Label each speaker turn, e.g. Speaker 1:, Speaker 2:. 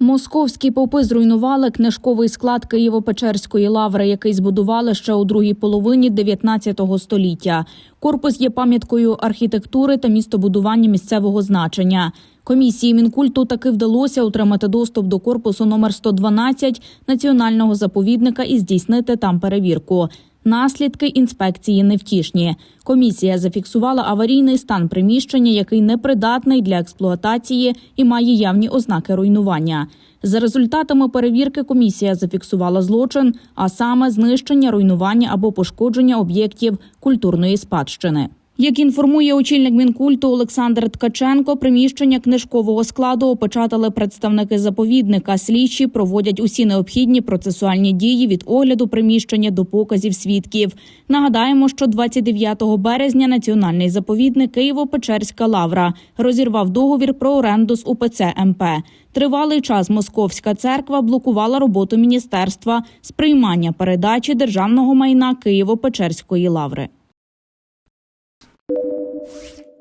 Speaker 1: Московські попи зруйнували книжковий склад Києво-Печерської лаври, який збудували ще у другій половині 19 століття. Корпус є пам'яткою архітектури та містобудування місцевого значення. Комісії Мінкульту таки вдалося отримати доступ до корпусу номер 112 національного заповідника і здійснити там перевірку. Наслідки інспекції невтішні. Комісія зафіксувала аварійний стан приміщення, який непридатний для експлуатації і має явні ознаки руйнування. За результатами перевірки комісія зафіксувала злочин, а саме знищення, руйнування або пошкодження об'єктів культурної спадщини. Як інформує очільник мінкульту Олександр Ткаченко, приміщення книжкового складу опечатали представники заповідника. Слідчі проводять усі необхідні процесуальні дії від огляду приміщення до показів свідків. Нагадаємо, що 29 березня національний заповідник Києво-Печерська лавра розірвав договір про оренду з УПЦ МП. Тривалий час Московська церква блокувала роботу міністерства з приймання передачі державного майна Києво-Печерської лаври. Thank you.